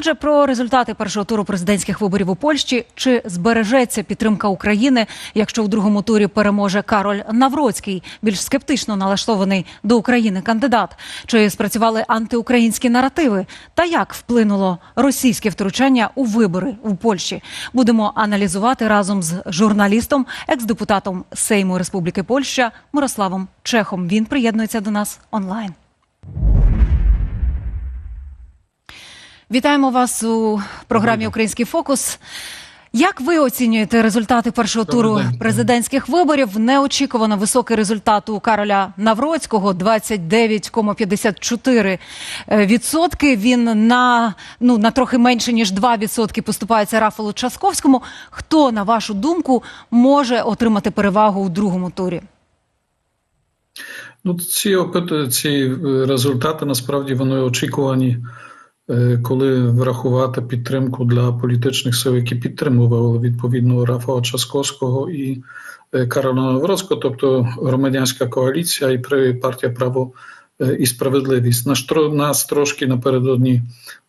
Отже, про результати першого туру президентських виборів у Польщі чи збережеться підтримка України, якщо у другому турі переможе Кароль Навроцький, більш скептично налаштований до України кандидат, чи спрацювали антиукраїнські наративи, та як вплинуло російське втручання у вибори у Польщі? Будемо аналізувати разом з журналістом, екс-депутатом Сейму Республіки Польща Мирославом Чехом. Він приєднується до нас онлайн. Вітаємо вас у програмі Український фокус. Як ви оцінюєте результати першого туру президентських виборів? Неочікувано високий результат у Кароля Навроцького 29,54 відсотки. Він на ну на трохи менше ніж 2 відсотки поступається Рафалу Часковському. Хто на вашу думку може отримати перевагу у другому турі? Ну, ці опити, ці е, результати насправді вони очікувані, е, коли врахувати підтримку для політичних сил, які підтримували відповідно Рафа Часковського і е, Карола тобто громадянська коаліція і партія право е, і справедливість. Нас трошки напередодні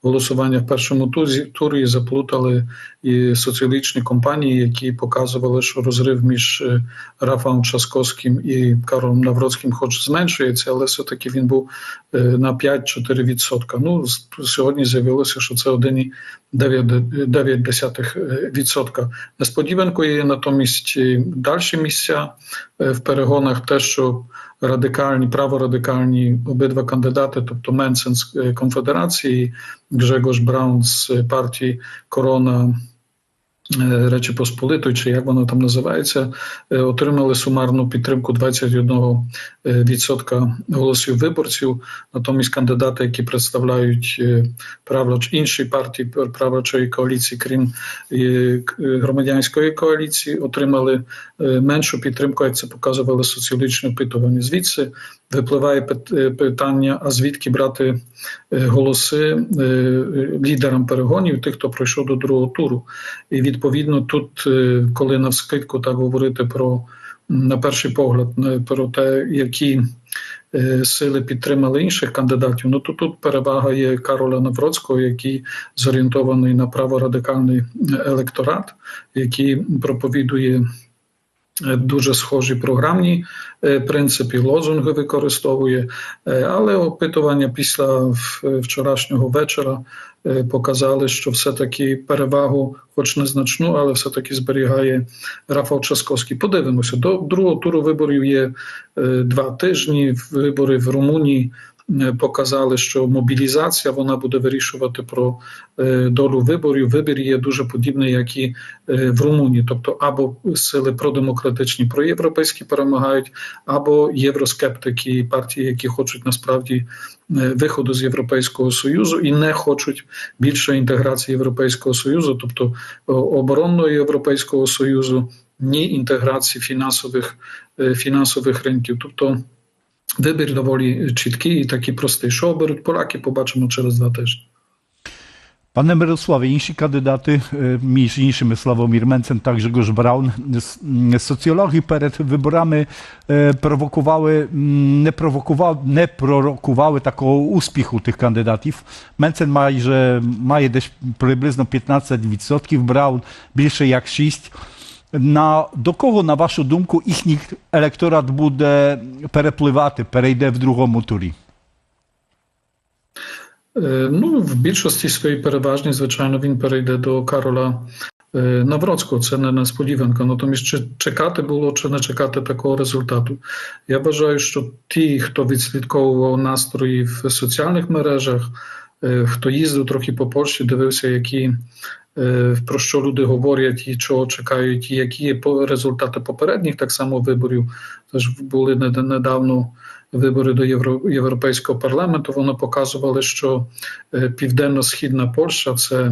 голосування в першому турі, турі заплутали і соціологічні компанії, які показували, що розрив між е, Рафаом Часковським і Карлом Навроцьким хоч зменшується, але все-таки він був е, на 5-4 відсотка. Ну, сьогодні з'явилося, що це 1,9 відсотка. Несподіванкою є натомість е, далі місця е, в перегонах те, що радикальні, праворадикальні обидва кандидати, тобто Менсен з е, Конфедерації, Гжегош Браун з партії Корона е, Речі Посполитої, чи як воно там називається, е, отримали сумарну підтримку 21% відсотка голосів виборців. Натомість кандидати, які представляють е, правлач інші партії правлячої коаліції, крім е, е, громадянської коаліції, отримали е, меншу підтримку, як це показували соціологічні опитування. Звідси випливає е, питання: а звідки брати е, голоси е, лідерам перегонів, тих, хто пройшов до другого туру. І відповідно тут, е, коли навскидку так говорити про на перший погляд, е, про те, які е, сили підтримали інших кандидатів, ну то тут перевага є Кароля Навроцького, який зорієнтований на праворадикальний е, електорат, який проповідує. Е, Дуже схожі програмні е, принципи, лозунги використовує, Е, але опитування після вчорашнього вечора показали, що все-таки перевагу, хоч незначну, але все-таки зберігає Рафал Часковський. Подивимося, до другого туру виборів є два тижні. Вибори в Румунії показали, що мобілізація вона буде вирішувати про е, долю виборів. Вибір є дуже подібний, як і е, в Румунії, тобто або сили продемократичні, проєвропейські перемагають, або євроскептики, партії, які хочуть насправді е, виходу з Європейського союзу і не хочуть більшої інтеграції Європейського союзу, тобто о, оборонного Європейського союзу, ні інтеграції фінансових, е, фінансових ринків. Тобто вибір доволі чіткий і такий простий. Що оберуть поляки, побачимо через два тижні. Panie Mirosławie, інші кандидати, е, між іншими Славомір Менцен та Grzegorz Braun, с- м, соціологи перед виборами е, провокували, м, не провокували, не пророкували такого успіху тих кандидатів. Менцен майже має десь приблизно 15%, Braun більше як 6%. На, до кого, на вашу думку, їхній електорат буде перепливати, перейде в другому турі? Е, Ну, в більшості своїй переважній, звичайно, він перейде до Карола е, Навроцького. Це не несподіванка. Натомість, чи чекати було, чи не чекати такого результату. Я вважаю, що ті, хто відслідковував настрої в соціальних мережах, хто їздив трохи по Польщі, дивився, які. е, Про що люди говорять і чого чекають, і які є результати попередніх так само виборів. Тож були нед- недавно вибори до Євро, Європейського парламенту, вони показували, що е, південно-східна Польща це.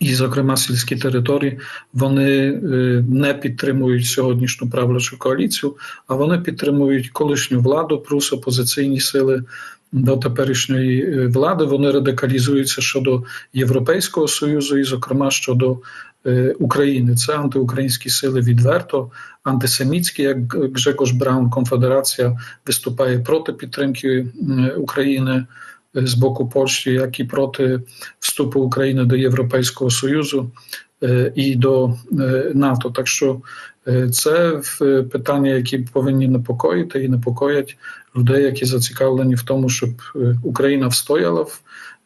І, зокрема, сільські території вони е, не підтримують сьогоднішню правлячу коаліцію, а вони підтримують колишню владу, плюс опозиційні сили до теперішньої е, влади. Вони радикалізуються щодо Європейського союзу, і, зокрема, щодо е, України. Це антиукраїнські сили відверто, антисемітські, як Гжегош Браун, Конфедерація виступає проти підтримки України е, з боку Польщі, як і проти вступу України до Європейського Союзу і до НАТО. Так що це в- питання, які повинні непокоїти і непокоять людей, які зацікавлені в тому, щоб е, Україна встояла в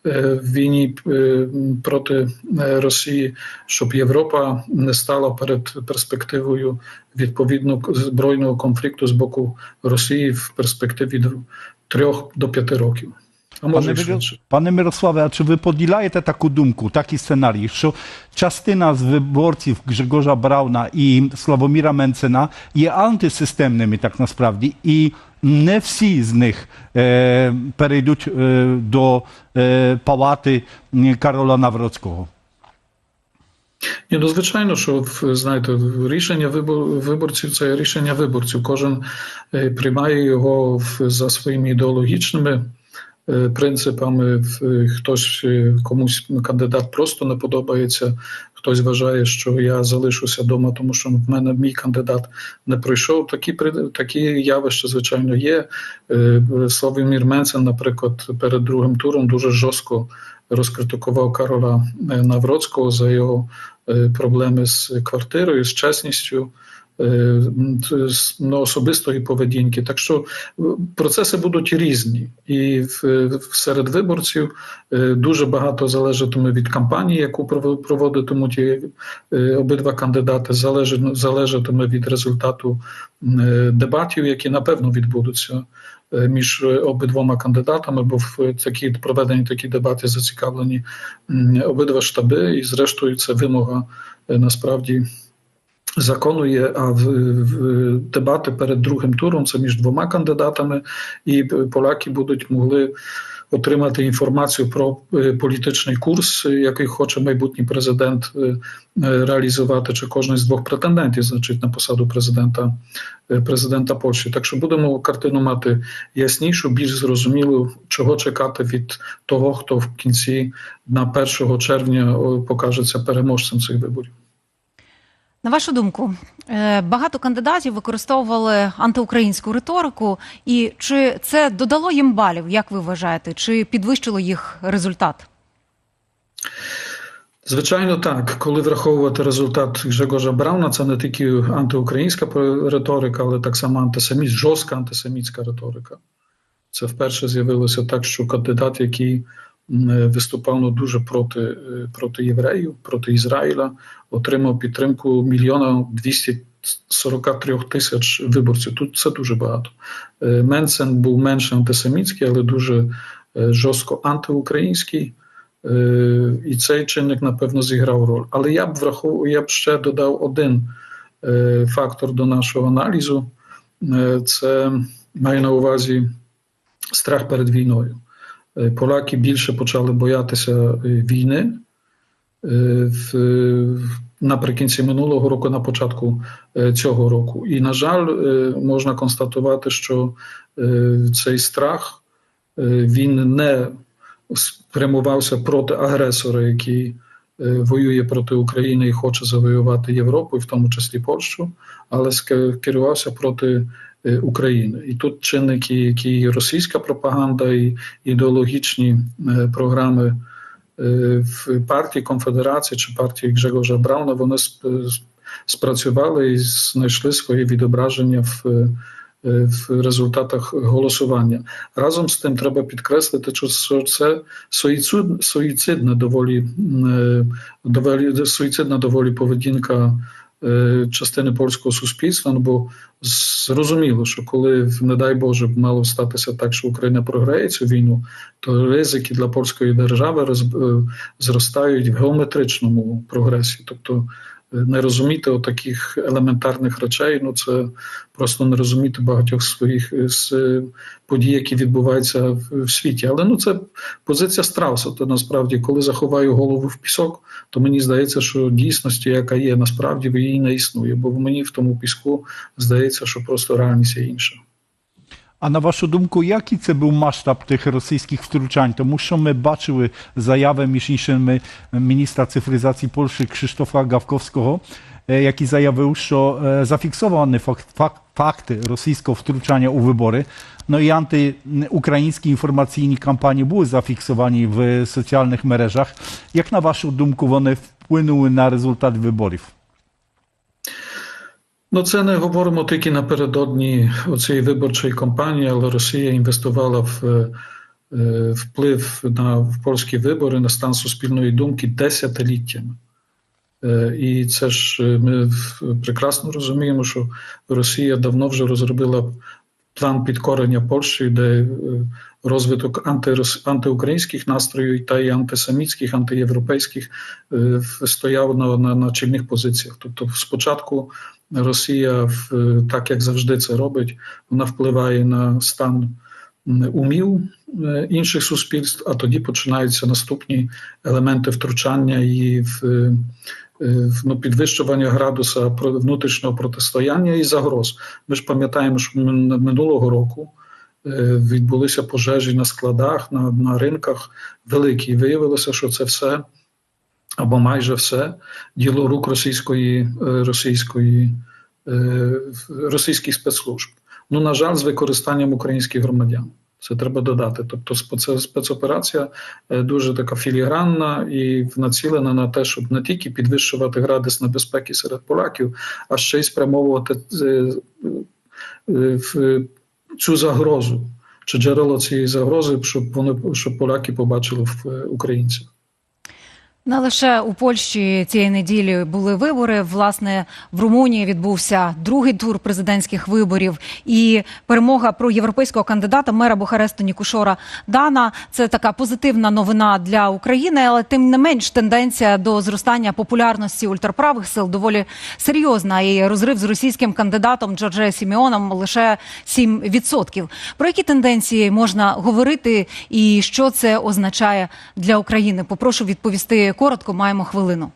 е, війні е, проти е, Росії, щоб Європа не стала перед перспективою відповідно збройного конфлікту з боку Росії в перспективі трьох до п'яти років. А може Пане, і Миро- швидше. пане Мирославе, а чи ви поділяєте таку думку, такий сценарій, що частина з виборців Григорza Брауна і Славоміра Менцена є антисистемними так насправді, і не всі з них е, перейдуть е, до е, палати м, Карола Навроцького? Ні, ну звичайно, що в- знаєте, рішення вибор, виборців це рішення виборців. Кожен е, приймає його в- за своїми ідеологічними е, принципами. Хтось е, комусь кандидат просто не подобається. Хтось вважає, що я залишуся вдома, тому що в мене мій кандидат не пройшов. Такі такі явища, звичайно, є. Е, Славомір Менцен, наприклад, перед другим туром дуже жорстко розкритикував Карола е, Навроцького за його е, проблеми з квартирою, з чесністю. Е, ну, особистої поведінки. Так що е, процеси будуть різні, і в- серед виборців е, дуже багато залежатиме від кампанії, яку прово- проводитимуть е, обидва кандидати, залежатиме від результату е, дебатів, які напевно відбудуться е, між е, обидвома кандидатами, бо в такі проведені такі дебати зацікавлені обидва штаби, і зрештою це вимога е, насправді. Закону є, а в, в дебати перед другим туром це між двома кандидатами, і поляки будуть могли отримати інформацію про е, політичний курс, який хоче майбутній президент е, е, реалізувати, чи кожен з двох претендентів, значить, на посаду президента, президента Польщі. Так що будемо картину мати яснішу, більш зрозумілу, чого чекати від того, хто в кінці на 1 червня покажеться переможцем цих виборів. На вашу думку, е, багато кандидатів використовували антиукраїнську риторику, і чи це додало їм балів, як ви вважаєте, чи підвищило їх результат? Звичайно, так. Коли враховувати результат Григорza Брауна, це не тільки антиукраїнська риторика, але так само антисеміт, жорстка антисемітська риторика. Це вперше з'явилося так, що кандидат, який виступав ну, дуже проти, е, проти євреїв, проти Ізраїля, отримав підтримку мільйона 243 тисяч виборців. Тут це дуже багато. Е, Менсен був менше антисемітський, але дуже е, жорстко антиукраїнський. І цей чинник, напевно, зіграв роль. Але я б враховував, я б ще додав один фактор до нашого аналізу: це маю на увазі страх перед війною. Е, Поляки більше почали боятися е, війни. Е, в- Наприкінці минулого року, на початку цього року. І, на жаль, можна констатувати, що цей страх він не спрямувався проти агресора, який воює проти України і хоче завоювати Європу, і в тому числі Польщу, але ска- керувався проти України. І тут чинники, які і російська пропаганда, і ідеологічні е, програми е, в партії Конфедерації чи партії Григорza Брауна, вони сп- спрацювали і знайшли своє відображення в. е, В результатах голосування разом з тим треба підкреслити, що це суїцид, суїцидна доволі е, доволі суїцидна доволі поведінка е, частини польського суспільства. Ну бо зрозуміло, що коли не дай Боже мало статися так, що Україна програє цю війну, то ризики для польської держави роз, е, зростають в геометричному прогресі, тобто. Не розуміти таких елементарних речей, ну це просто не розуміти багатьох своїх е, е, подій, які відбуваються в, в світі. Але ну це позиція Страуса. То насправді, коли заховаю голову в пісок, то мені здається, що дійсності, яка є, насправді її не існує, бо в мені в тому піску здається, що просто реальність є інша. А на вашу думку, який це був масштаб тих російських втручань? Тому що ми бачили заявę між іншими міністра цифризації Польщі Krzysztofa Gawkowskiego, е, який заявив, що е, зафіксовані фак- фак- факти російського втручання у вибори. No i antyukraińskie informacyjne kampanie były zafiksowane w socjalnych мережах. Jak na waszą думку вони wpłynęły na результат wyborów? Ну, це не говоримо тільки напередодні цієї виборчої кампанії, але Росія інвестувала в е, вплив на в польські вибори на стан суспільної думки десятиліттями. Е, І це ж е, ми прекрасно розуміємо, що Росія давно вже розробила план підкорення Польщі, де е, розвиток антирос, антиукраїнських настроїв та й антисемітських, антиєвропейських е, стояв на, на, на чільних позиціях. Тобто, спочатку Росія, в- так як завжди це робить, вона впливає на стан умів е, інших суспільств, а тоді починаються наступні елементи втручання і в, е, в, ну, підвищування градуса внутрішнього протистояння і загроз. Ми ж пам'ятаємо, що мин- минулого року е, відбулися пожежі на складах, на, на ринках великі. Виявилося, що це все або майже все діло рук російської, е, російської, е, російських спецслужб. Ну, на жаль, з використанням українських громадян. Це треба додати. Тобто, це спецоперація е, дуже така філігранна і націлена на те, щоб не тільки підвищувати градус небезпеки серед поляків, а ще й спрямовувати е, е, в цю загрозу чи джерело цієї загрози, щоб вони щоб поляки побачили в е, українцях. Не лише у Польщі цієї неділі були вибори. Власне, в Румунії відбувся другий тур президентських виборів. І перемога про європейського кандидата мера Бухаресту Нікушора Дана. Це така позитивна новина для України, але тим не менш тенденція до зростання популярності ультраправих сил доволі серйозна. І розрив з російським кандидатом Джордже Сімеоном лише 7%. Про які тенденції можна говорити, і що це означає для України? Попрошу відповісти коротко. Маємо хвилину.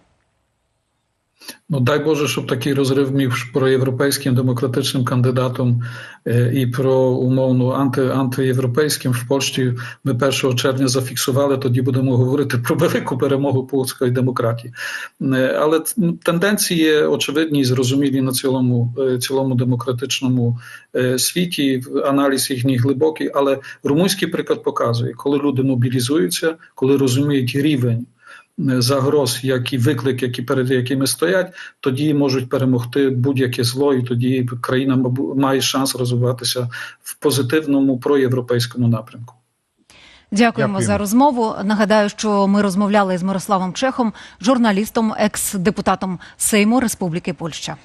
Ну, дай Боже, щоб такий розрив між проєвропейським демократичним кандидатом е, і про умовно анти, антиєвропейським в Польщі ми 1 червня зафіксували. Тоді будемо говорити про велику перемогу польської демократії. Е, Але тенденції очевидні і зрозумілі на цілому, е, цілому демократичному світі. Аналіз їхній глибокий, але румунський приклад показує, коли люди мобілізуються, коли розуміють рівень загроз, як і виклик, які перед якими стоять, тоді можуть перемогти будь-яке зло, і тоді країна має шанс розвиватися в позитивному проєвропейському напрямку. Дякуємо, Дякуємо. за розмову. Нагадаю, що ми розмовляли з Мирославом Чехом, журналістом, екс-депутатом Сейму Республіки Польща.